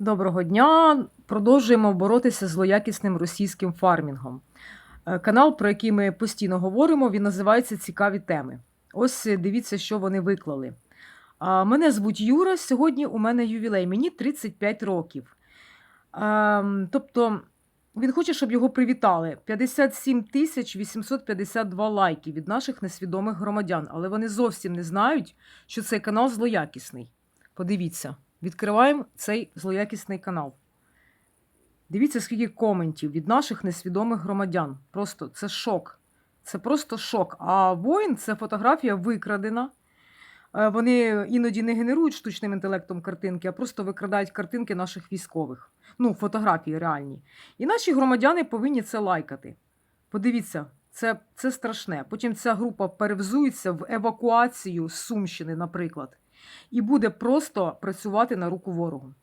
Доброго дня! Продовжуємо боротися з злоякісним російським фармінгом. Е, Канал, про який ми постійно говоримо, він називається Цікаві теми. Ось е, дивіться, що вони виклали. Мене звуть Юра. Сьогодні у мене ювілей, мені 35 років. Ем, Тобто він хоче, щоб його привітали. 57 тисяч 852 лайки від наших несвідомих громадян, але вони зовсім не знають, що цей канал злоякісний. Подивіться. Відкриваємо цей злоякісний канал. Дивіться, скільки коментів від наших несвідомих громадян. Просто це шок. Це просто шок. А воїн це фотографія викрадена. Е, Вони іноді не генерують штучним інтелектом картинки, а просто викрадають картинки наших військових. Ну, фотографії реальні. І наші громадяни повинні це лайкати. Подивіться, це, це страшне. Потім ця група перевзується в евакуацію з Сумщини, наприклад і буде просто працювати на руку ворогу.